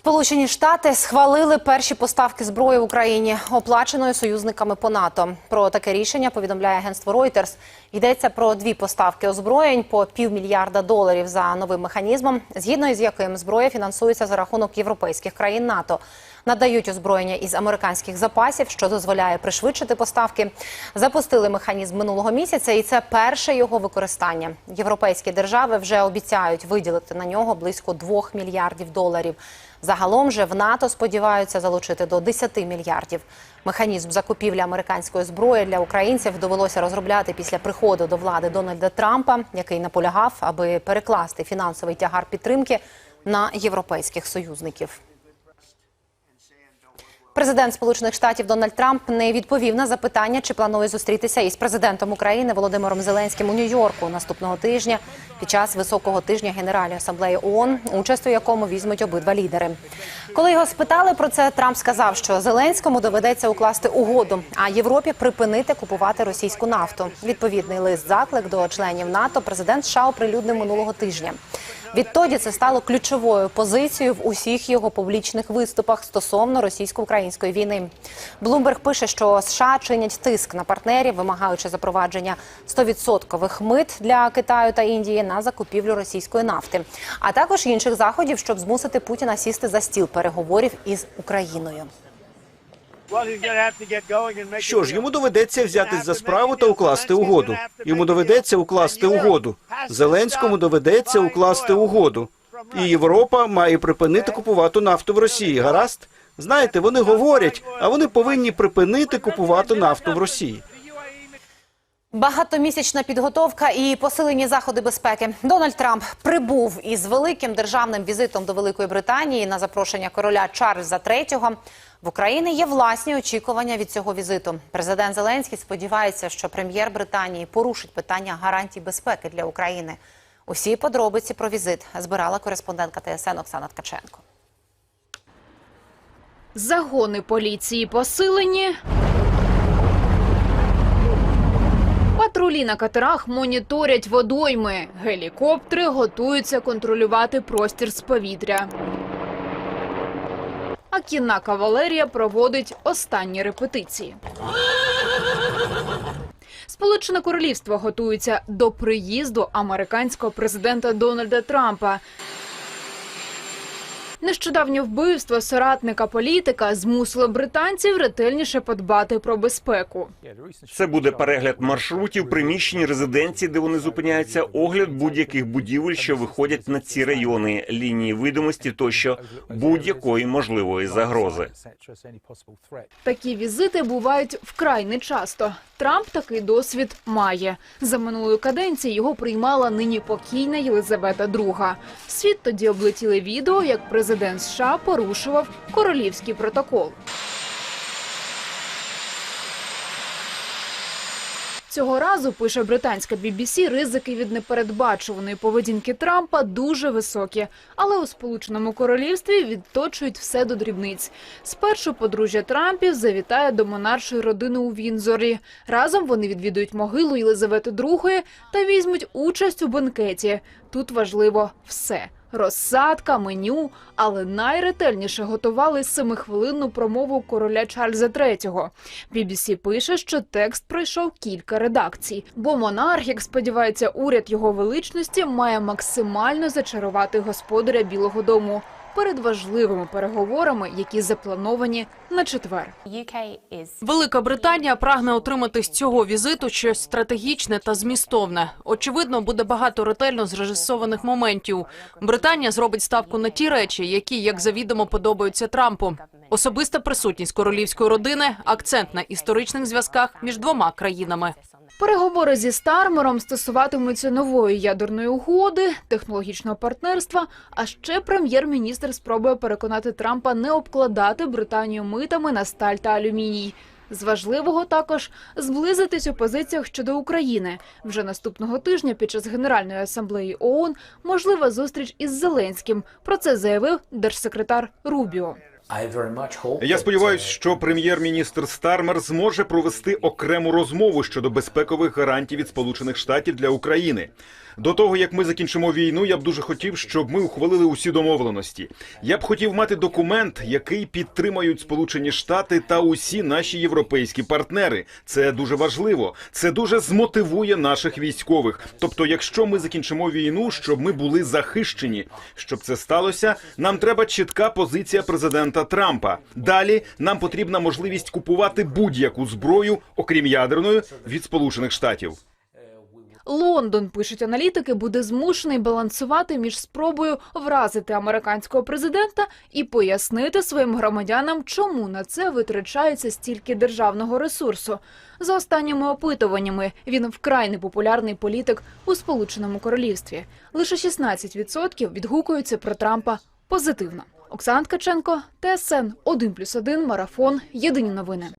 Сполучені Штати схвалили перші поставки зброї в Україні, оплаченої союзниками по НАТО. Про таке рішення повідомляє агентство Reuters. Йдеться про дві поставки озброєнь по півмільярда доларів за новим механізмом, згідно із яким зброя фінансується за рахунок європейських країн НАТО. Надають озброєння із американських запасів, що дозволяє пришвидшити поставки. Запустили механізм минулого місяця, і це перше його використання. Європейські держави вже обіцяють виділити на нього близько 2 мільярдів доларів. Загалом же в НАТО сподіваються залучити до 10 мільярдів. Механізм закупівлі американської зброї для українців довелося розробляти після приходу до влади Дональда Трампа, який наполягав, аби перекласти фінансовий тягар підтримки на європейських союзників. Президент Сполучених Штатів Дональд Трамп не відповів на запитання, чи планує зустрітися із президентом України Володимиром Зеленським у Нью-Йорку наступного тижня під час високого тижня Генеральної асамблеї ООН, участь у якому візьмуть обидва лідери. Коли його спитали про це, Трамп сказав, що Зеленському доведеться укласти угоду, а Європі припинити купувати російську нафту. Відповідний лист заклик до членів НАТО президент США оприлюднив минулого тижня. Відтоді це стало ключовою позицією в усіх його публічних виступах стосовно російсько-української війни. Блумберг пише, що США чинять тиск на партнерів, вимагаючи запровадження 100% мит для Китаю та Індії на закупівлю російської нафти, а також інших заходів, щоб змусити Путіна сісти за стіл переговорів із Україною. Що ж, йому доведеться взятись за справу та укласти угоду. Йому доведеться укласти угоду. Зеленському доведеться укласти угоду. І Європа має припинити купувати нафту в Росії. Гаразд? Знаєте, вони говорять, а вони повинні припинити купувати нафту в Росії. Багатомісячна підготовка і посилені заходи безпеки. Дональд Трамп прибув із великим державним візитом до Великої Британії на запрошення короля Чарльза III. В Україні є власні очікування від цього візиту. Президент Зеленський сподівається, що прем'єр Британії порушить питання гарантій безпеки для України. Усі подробиці про візит збирала кореспондентка ТСН Оксана Ткаченко. Загони поліції посилені. Патрулі на катерах моніторять водойми. Гелікоптери готуються контролювати простір з повітря. А кінна кавалерія проводить останні репетиції. Сполучене Королівство готується до приїзду американського президента Дональда Трампа. Нещодавнє вбивство соратника політика змусило британців ретельніше подбати про безпеку. Це буде перегляд маршрутів, приміщень, резиденцій, де вони зупиняються, огляд будь-яких будівель, що виходять на ці райони, лінії видимості тощо будь-якої можливої загрози. Такі візити бувають вкрай нечасто. Трамп такий досвід має. За минулої каденції його приймала нині покійна Єлизавета II. Світ тоді облетіли відео, як президент США порушував королівський протокол. Цього разу пише британська BBC, ризики від непередбачуваної поведінки Трампа дуже високі, але у Сполученому Королівстві відточують все до дрібниць. Спершу подружжя Трампів завітає до монаршої родини у Вінзорі. Разом вони відвідують могилу Єлизавети II та візьмуть участь у бенкеті. Тут важливо все. Розсадка, меню, але найретельніше готували семихвилинну промову короля Чарльза III. BBC пише, що текст пройшов кілька редакцій, бо монарх, як сподівається, уряд його величності має максимально зачарувати господаря Білого Дому перед важливими переговорами, які заплановані на четвер. Велика Британія прагне отримати з цього візиту щось стратегічне та змістовне. Очевидно, буде багато ретельно зрежисованих моментів. Британія зробить ставку на ті речі, які, як завідомо, подобаються Трампу. Особиста присутність королівської родини, акцент на історичних зв'язках між двома країнами. Переговори зі Стармером стосуватимуться нової ядерної угоди, технологічного партнерства. А ще прем'єр-міністр спробує переконати Трампа не обкладати Британію митами на сталь та алюміній. З важливого також зблизитись у позиціях щодо України. Вже наступного тижня під час Генеральної асамблеї ООН можлива зустріч із Зеленським. Про це заявив держсекретар Рубіо. Я сподіваюся, що прем'єр-міністр Стармер зможе провести окрему розмову щодо безпекових гарантій від Сполучених Штатів для України. До того як ми закінчимо війну, я б дуже хотів, щоб ми ухвалили усі домовленості. Я б хотів мати документ, який підтримають Сполучені Штати та усі наші європейські партнери. Це дуже важливо. Це дуже змотивує наших військових. Тобто, якщо ми закінчимо війну, щоб ми були захищені. Щоб це сталося, нам треба чітка позиція президента Трампа. Далі нам потрібна можливість купувати будь-яку зброю, окрім ядерної, від Сполучених Штатів. Лондон, пишуть аналітики, буде змушений балансувати між спробою вразити американського президента і пояснити своїм громадянам, чому на це витрачається стільки державного ресурсу. За останніми опитуваннями він вкрай непопулярний політик у Сполученому Королівстві. Лише 16% відгукуються про Трампа позитивно. Оксана Ткаченко, ТСН 1+,1, Марафон. Єдині новини.